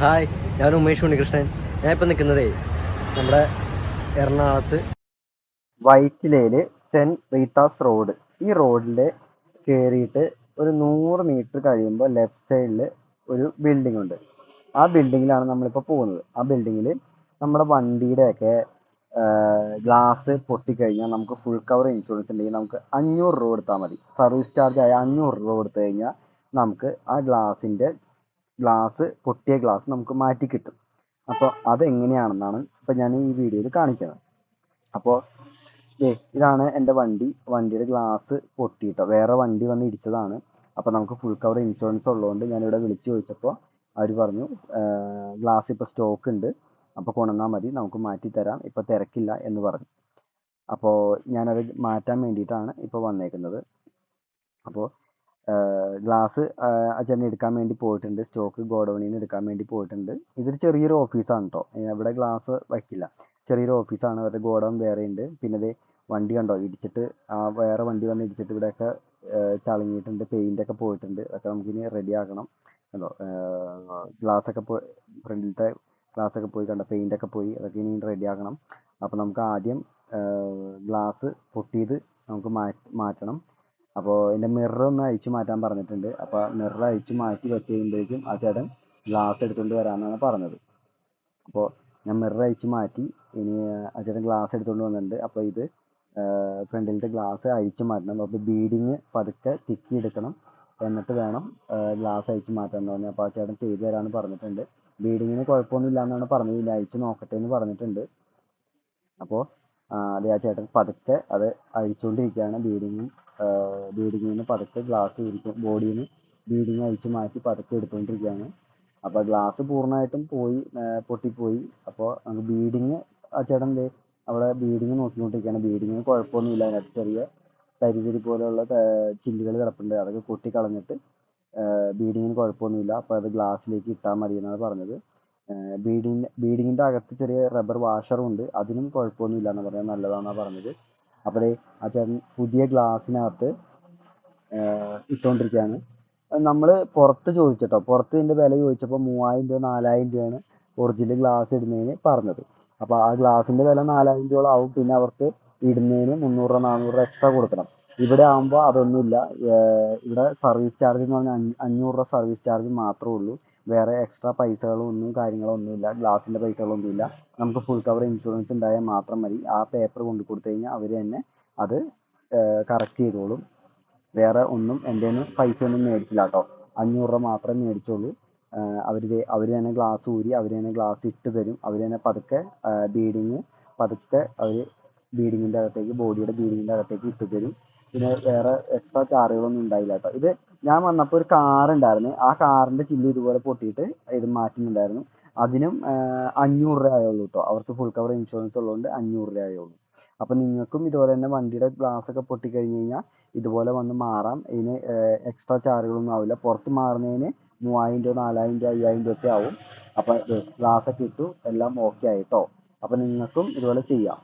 Hi ഞാൻ ഉമേഷ് ഉണ്ണികൃഷ്ണൻ. ഞാൻ ഇപ്പം നിൽക്കുന്നതേ നമ്മുടെ എറണാകുളത്ത് വൈറ്റിലയിൽ സെന്റ് റീത്താസ് റോഡ്. ഈ റോഡിൽ കയറിയിട്ട് ഒരു നൂറ് മീറ്റർ കഴിയുമ്പോൾ ലെഫ്റ്റ് സൈഡിൽ ഒരു ബിൽഡിംഗ് ഉണ്ട്. ആ ബിൽഡിങ്ങിലാണ് നമ്മളിപ്പോൾ പോകുന്നത്. ആ ബിൽഡിങ്ങിൽ നമ്മുടെ വണ്ടിയുടെയൊക്കെ ഗ്ലാസ് പൊട്ടിക്കഴിഞ്ഞാൽ നമുക്ക് ഫുൾ കവർ ഇൻഷുറൻസ് ഉണ്ടെങ്കിൽ നമുക്ക് അഞ്ഞൂറ് രൂപ കൊടുത്താൽ മതി. സർവീസ് ചാർജ് ആയ അഞ്ഞൂറ് രൂപ കൊടുത്തു കഴിഞ്ഞാൽ നമുക്ക് ആ ഗ്ലാസിന്റെ ഗ്ലാസ് പൊട്ടിയ ഗ്ലാസ് നമുക്ക് മാറ്റി കിട്ടും. അപ്പോൾ അതെങ്ങനെയാണെന്നാണ് ഇപ്പം ഞാൻ ഈ വീഡിയോയിൽ കാണിക്കുന്നത്. അപ്പോൾ ദേ ഇതാണ് എന്റെ വണ്ടി. വണ്ടിയുടെ ഗ്ലാസ് പൊട്ടിയിട്ടോ വേറെ വണ്ടി വന്ന് ഇടിച്ചതാണ്. അപ്പോൾ നമുക്ക് ഫുൾ കവർ ഇൻഷുറൻസ് ഉള്ളതുകൊണ്ട് ഞാനിവിടെ വിളിച്ച് ചോദിച്ചപ്പോൾ അവർ പറഞ്ഞു ഗ്ലാസ് ഇപ്പോൾ സ്റ്റോക്ക് ഉണ്ട്. അപ്പോൾ കൊണ്ടുവന്നാൽ മതി നമുക്ക് മാറ്റി തരാം. ഇപ്പോൾ തിരക്കില്ല എന്ന് പറഞ്ഞു. അപ്പോൾ ഞാനത് മാറ്റാൻ വേണ്ടിയിട്ടാണ് ഇപ്പോൾ വന്നേക്കുന്നത്. അപ്പോൾ ഗ്ലാസ് അച്ഛൻ എടുക്കാൻ വേണ്ടി പോയിട്ടുണ്ട്. സ്റ്റോക്ക് ഗോഡൗണിൽ നിന്ന് എടുക്കാൻ വേണ്ടി പോയിട്ടുണ്ട്. ഇതൊരു ചെറിയൊരു ഓഫീസാണ് കേട്ടോ ഇവിടെ ഗ്ലാസ് വയ്ക്കില്ല. ചെറിയൊരു ഓഫീസാണ് അവരുടെ ഗോഡൗൺ വേറെ ഉണ്ട്. പിന്നെ ദേ വണ്ടി കണ്ടോ? ഇടിച്ചിട്ട് ആ വേറെ വണ്ടി വന്ന് ഇടിച്ചിട്ട് ഇവിടെയൊക്കെ ചളങ്ങിയിട്ടുണ്ട്. പെയിന്റൊക്കെ പോയിട്ടുണ്ട്. അതൊക്കെ നമുക്കിനി റെഡി ആക്കണം. കണ്ടോ? ഗ്ലാസ് ഒക്കെ പോയി ഫ്രണ്ടിലത്തെ ഗ്ലാസ് ഒക്കെ പോയി കണ്ടോ? പെയിന്റൊക്കെ പോയി. അതൊക്കെ ഇനി റെഡി ആക്കണം. അപ്പോൾ നമുക്ക് ആദ്യം ഗ്ലാസ് പൊട്ടിയത് നമുക്ക് മാറ്റണം. അപ്പോൾ എന്റെ മിറർ ഒന്ന് അഴിച്ചു മാറ്റാൻ പറഞ്ഞിട്ടുണ്ട്. അപ്പോൾ മിറർ അഴിച്ചു മാറ്റി വെച്ച് കഴിയുമ്പോഴേക്കും ആ ചേട്ടൻ ഗ്ലാസ് എടുത്തുകൊണ്ട് വരാമെന്നാണ് പറഞ്ഞത്. അപ്പോൾ ഞാൻ മിറർ അഴിച്ചു മാറ്റി ഇനി ആ ചേട്ടൻ ഗ്ലാസ് എടുത്തുകൊണ്ട് വന്നിട്ടുണ്ട്. അപ്പോൾ ഇത് ഫ്രണ്ടിലത്തെ ഗ്ലാസ് അഴിച്ചു മാറ്റണം. അപ്പോൾ ബീഡിങ് പതുക്കെ തിക്കി എടുക്കണം എന്നിട്ട് വേണം ഗ്ലാസ് അഴിച്ചു മാറ്റാൻ എന്ന് പറഞ്ഞു. അപ്പോൾ ആ ചേട്ടൻ ചെയ്തു തരാമെന്ന് പറഞ്ഞിട്ടുണ്ട്. ബീഡിങ്ങിന് കുഴപ്പമൊന്നുമില്ല എന്നാണ് പറഞ്ഞത് ഇനി അഴിച്ചു നോക്കട്ടെ എന്ന് പറഞ്ഞിട്ടുണ്ട്. അപ്പോൾ അത് ആ ചേട്ടൻ പതുക്കെ അത് അഴിച്ചുകൊണ്ടിരിക്കുകയാണ് ബീഡിങ്ങും ബീഡിങ്ങിൽ നിന്ന് പതുക്കെ ഗ്ലാസ് ഇരിക്കും. ബോഡിയിൽ ബീഡിങ് അഴിച്ച് മാറ്റി പതുക്കെ എടുത്തുകൊണ്ടിരിക്കുകയാണ്. അപ്പോൾ ഗ്ലാസ് പൂർണമായിട്ടും പോയി പൊട്ടിപ്പോയി. അപ്പോൾ ബീഡിങ് ആ ചേട്ടൻ ദേ അവിടെ ബീഡിങ് നോക്കിക്കൊണ്ടിരിക്കുകയാണ്. ബീഡിങ്ങിന് കുഴപ്പമൊന്നുമില്ല. അതിനകത്ത് ചെറിയ തരിതരി പോലെയുള്ള ചില്ലുകൾ കിടപ്പുണ്ട്. അതൊക്കെ കൊട്ടി കളഞ്ഞിട്ട് ബീഡിങ്ങിന് കുഴപ്പമൊന്നുമില്ല. അപ്പോൾ അത് ഗ്ലാസ്സിലേക്ക് ഇട്ടാൽ മതി എന്നാണ് പറഞ്ഞത്. ബീഡിങ് ബീഡിങ്ങിന്റെ അകത്ത് ചെറിയ റബ്ബർ വാഷറും ഉണ്ട്. അതിനും കുഴപ്പമൊന്നുമില്ല എന്ന് പറഞ്ഞത് നല്ലതാണെന്നാണ് പറഞ്ഞത്. അപ്പോൾ ആ ചേട്ടൻ പുതിയ ഗ്ലാസ്സിനകത്ത് ഇട്ടുകൊണ്ടിരിക്കുകയാണ് നമ്മൾ പുറത്ത് ചോദിച്ചിട്ടോ പുറത്ത് ഇതിന്റെ വില ചോദിച്ചപ്പോൾ മൂവായിരം രൂപ നാലായിരം രൂപയാണ് ഒറിജിനൽ ഗ്ലാസ് ഇടുന്നതിന് പറഞ്ഞത്. അപ്പോൾ ആ ഗ്ലാസിന്റെ വില നാലായിരം രൂപ ആവും പിന്നെ അവർക്ക് ഇടുന്നതിന് മുന്നൂറ് രൂപ നാനൂറ് രൂപ എക്സ്ട്രാ കൊടുക്കണം. ഇവിടെ ആകുമ്പോൾ അതൊന്നുമില്ല. ഇവിടെ സർവീസ് ചാർജ് എന്ന് പറഞ്ഞാൽ അഞ്ഞൂറ് രൂപ സർവീസ് ചാർജ് മാത്രമേ ഉള്ളൂ. വേറെ എക്സ്ട്രാ പൈസകളോ ഒന്നും കാര്യങ്ങളോ ഒന്നുമില്ല. ഗ്ലാസിന്റെ പൈസകളൊന്നുമില്ല നമുക്ക് ഫുൾ കവർ ഇൻഷുറൻസ് ഉണ്ടായാൽ മാത്രം മതി. ആ പേപ്പർ കൊണ്ട് കൊടുത്തു കഴിഞ്ഞാൽ അവർ തന്നെ അത് കറക്റ്റ് ചെയ്തോളും. വേറെ ഒന്നും എന്റെ നിന്ന് പൈസ ഒന്നും മേടിച്ചില്ല കേട്ടോ. അഞ്ഞൂറ് രൂപ മാത്രമേ മേടിച്ചുള്ളൂ അവർ അവർ തന്നെ ഗ്ലാസ് ഊരി അവർ തന്നെ ഗ്ലാസ് ഇട്ട് തരും. അവർ തന്നെ പതുക്കെ ബീഡിങ് പതുക്കെ അവർ ബീഡിങ്ങിന്റെ അകത്തേക്ക് ബോഡിയുടെ ബീഡിങ്ങിന്റെ അകത്തേക്ക് ഇട്ട് തരും. പിന്നെ വേറെ എക്സ്ട്രാ ചാർജുകളൊന്നും ഉണ്ടായില്ല കേട്ടോ. ഇത് ഞാൻ വന്നപ്പോൾ ഒരു കാർ ഉണ്ടായിരുന്നു. ആ കാറിന്റെ ചില്ല് ഇതുപോലെ പൊട്ടിയിട്ട് ഇത് മാറ്റുന്നുണ്ടായിരുന്നു. അതിനും അഞ്ഞൂറ് രൂപ ആയുള്ളൂ കേട്ടോ. അവർക്ക് ഫുൾ കവർ ഇൻഷുറൻസ് ഉള്ളതുകൊണ്ട് അഞ്ഞൂറ് രൂപ ആയുള്ളൂ. അപ്പോൾ നിങ്ങൾക്കും ഇതുപോലെ തന്നെ വണ്ടിയുടെ ഗ്ലാസ് ഒക്കെ പൊട്ടിക്കഴിഞ്ഞ് കഴിഞ്ഞാൽ ഇതുപോലെ വന്ന് മാറാം. ഇതിന് എക്സ്ട്രാ ചാർജുകളൊന്നും ആവില്ല. പുറത്ത് മാറുന്നതിന് മൂവായിരം രൂപ നാലായിരം രൂപ അയ്യായിരം രൂപ ഒക്കെ ആവും. അപ്പോൾ ഗ്ലാസ് ഒക്കെ ഇട്ടു എല്ലാം ഓക്കെ ആയിട്ടോ അപ്പോൾ നിങ്ങൾക്കും ഇതുപോലെ ചെയ്യാം.